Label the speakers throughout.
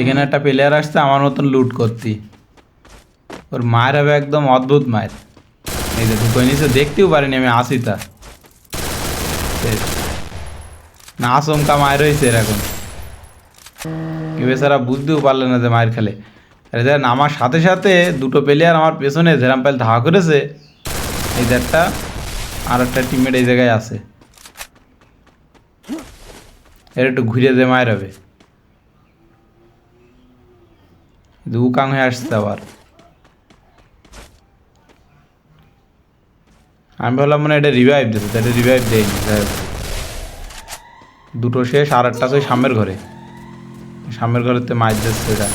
Speaker 1: এখানে একটা প্লেয়ার আসছে, আমার মতন লুট করতি। ওর মায়ের হবে একদম অদ্ভুত মায়ের। এই যে ঢুকে নিচে দেখতেও পারিনি আমি, আসি তা। না, আচমকা মায়ের হয়েছে এরকম। বেচারা বুঝতেও পারলে না যে মায়ের খেলে। আরে দেখ, আমার সাথে সাথে দুটো প্লেয়ার আমার পেছনে যেরাম পাল ধাওয়া করেছে, এই যে একটা, আর একটা টিমমেট এই জায়গায় আছে। এর একটু ঘুরে দে, মায়ের হবে। দু কাং হয়ে আসছে আবার। আমি ভাবলাম মানে এটা রিভাইভ দিতে এটা রিভাইভ দেয়নি দুটো শেষ, আর একটা ওই সামনের ঘরে। সামনের ঘরেতে মাছ দিচ্ছে এটা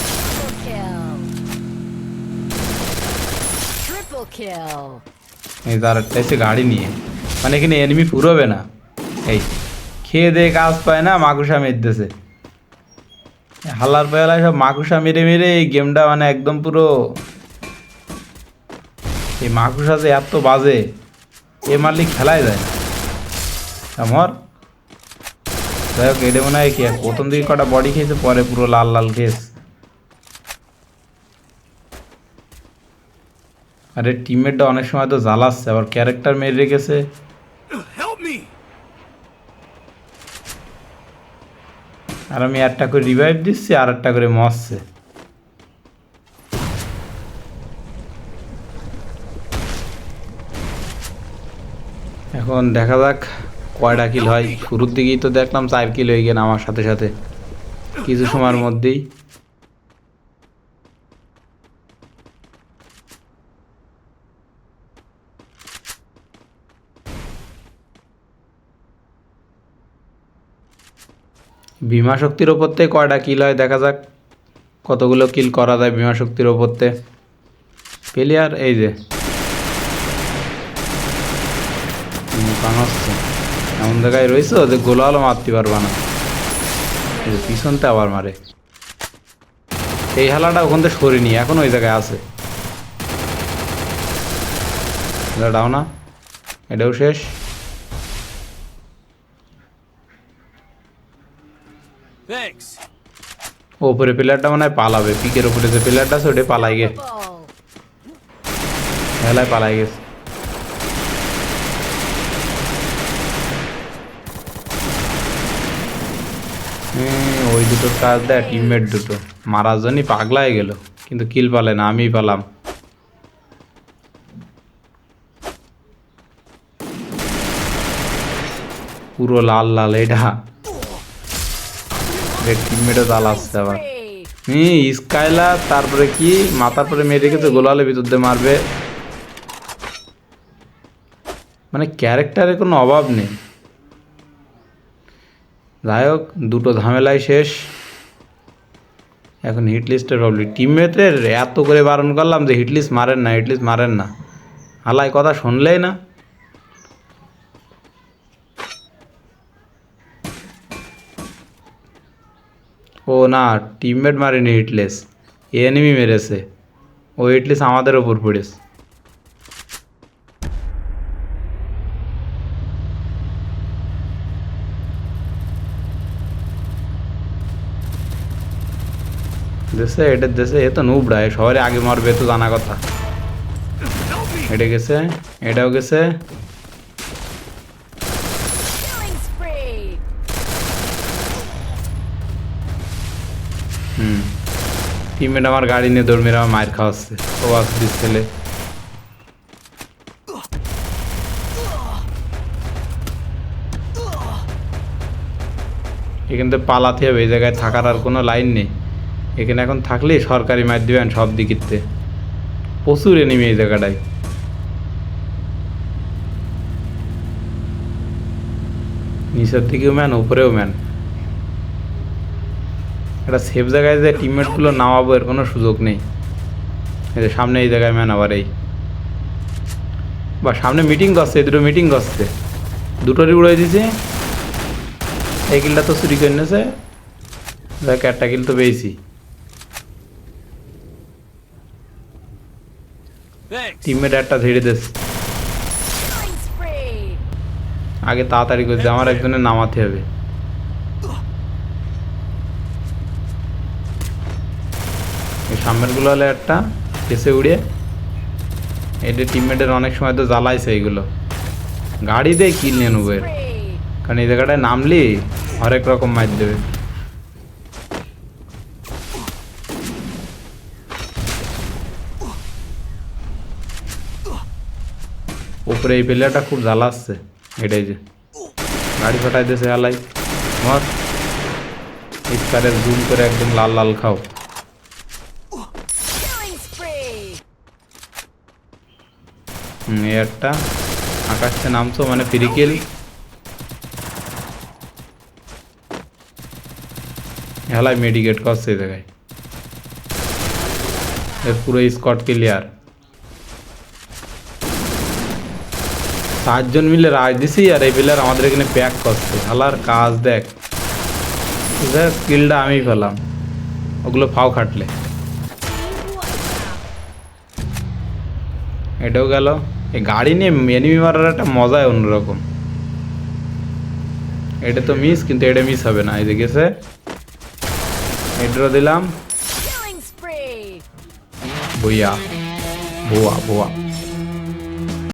Speaker 1: এই তার একটা এসে গাড়ি নিয়ে। মানে এখানে এনিমি ফুরোবে না। এই, খেয়ে দিয়ে কাজ পায় না মাকুসা মেরতেছে হাল্লার পায়ালায় সব মাকুসা মেরে মেরে এই গেমটা মানে একদম পুরো এই মাকুসা যে এত বাজে, এ মারলি খেলাই যায় আমার যাই হোক, এটা মনে হয় কি প্রথম দিকে কটা বডি খেয়েছে, পরে পুরো লাল লাল খেয়েছে। আরে টিমমেটটা অনেক সময় তো জ্বালাচ্ছে, আবার ক্যারেক্টার মেরে রেখেছে। আর আমি একটা করে রিভাইভ দিচ্ছি, আর একটা করে মরছে। এখন দেখা যাক কয়টা কিল হয়। শুরুর দিকেই তো দেখলাম চার কিল হয়ে গেল আমার সাথে সাথে। কিছু সময়ের মধ্যেই বিমা শক্তির ওপরতে কয়টা কিল হয় দেখা যাক। কতগুলো কিল করা যায় বিমা শক্তির ওপরতে। প্লেয়ার এই যে। এমন জায়গায় রয়েছে যে গোলালও মারতে পারবা না। পিছনতে আবার মারে। এই হালাটা ওখান থেকে সরিনি এখন ওই জায়গায় আছে। ডাও না। এটাও শেষ। ওপরে প্লেয়ারটা মনে হয় পালাবে। পিকের ওপরে যে প্লেয়ারটা আছে, ওটা পালাই গে. খেলায় পালাই গেছে। ওই দুটো কাজ দেয় টিমমেট দুটো। মারার জন্যই পাগলাই গেল, কিন্তু কিল পালে না, আমিই পালাম। পুরো লাল লাল, এটা। তারপরে কি? মাথার পরে মেরে রেখেছে, গোলালের ভিতর দিয়ে মারবে। মানে ক্যারেক্টারের কোনো অভাব নেই। যাই হোক, দুটো ঝামেলাই শেষ। এখন হিট লিস্টের প্রবলেম টিমমেটের এত করে বারণ করলাম যে হিট লিস্ট মারেন না হিট লিস্ট মারেন না। হালাই কথা শুনলেই না। ও না টিমমেট মারেনি হিটলেস এনিমি মেরেছে। ও হিটলেস আমাদের ওপর পড়েছে। দেশে, এটা দেশে, এ তো নুবড়া এ শহরে আগে মারবে তো জানা কথা। এটা গেছে, এটাও গেছে। হুম। টিমমেট আমার গাড়ি নিয়ে দৌড় মেরে আমার মায়ের খাওয়াচ্ছে। ও আসছিস ছেলে। এখান থেকে পালাতে হবে, এই জায়গায় থাকার আর কোনো লাইন নেই। এখানে এখন থাকলেই সরকারি মার দিবেন সব দিকিতে প্রচুর এনিমি এই জায়গাটায়। নিচের দিকেও ম্যান উপরেও ম্যান একটা সেফ জায়গায় যে টিমমেটগুলো নামাবো এর কোনো সুযোগ নেই। এই যে সামনে এই জায়গায় ম্যান আবার এই। বা সামনে মিটিং করছে এই দুটো মিটিং করছে। দুটোরই উড়াই দিছে। এই কিলটা তো চুরি করে নিয়েছে দেখ একটা কিল তো পেয়েছি. টিমমেট একটা ধীরে দিস আগে তাড়াতাড়ি করছে আমার একজনের নামাতে হবে। সামনেরগুলো হলে একটা কেসে উড়ে এটা টিমমেটের অনেক সময় তো জ্বালাইছে এইগুলো গাড়ি দিয়ে কিল নিয়ে নেব এর। কারণ এই জায়গাটায় নামলি হরেক রকম মার দেবে। উপরে এই প্লেয়ারটা খুব জ্বালাচ্ছে, এটাই যে। গাড়ি ফাটাই দিয়েছে আলাই মর স্কারের জুম করে একদম লাল লাল খাও। একটা। আকাশে নামছো মানে ফ্রি কিল হেলাই মেডিকেট করছে এই জায়গায়। এর পুরো স্কট ক্লিয়ার সাতজন মিলে রাজ দিছি আর এই প্লেয়ার আমাদের এখানে প্যাক করছে। হালার কাজ দেখ। স্কিলটা আমি পেলাম। ওগুলো ফাও খাটলে। এটাও গেল। এই গাড়ি নিয়ে এনিমি মারার একটা মজাই অন্যরকম। এটা তো মিস কিন্তু এটা মিস হবে না এই যে গেছে। এড্রো দিলাম।
Speaker 2: Killing ভুয়া।
Speaker 1: ভুয়া বোয়া বোয়া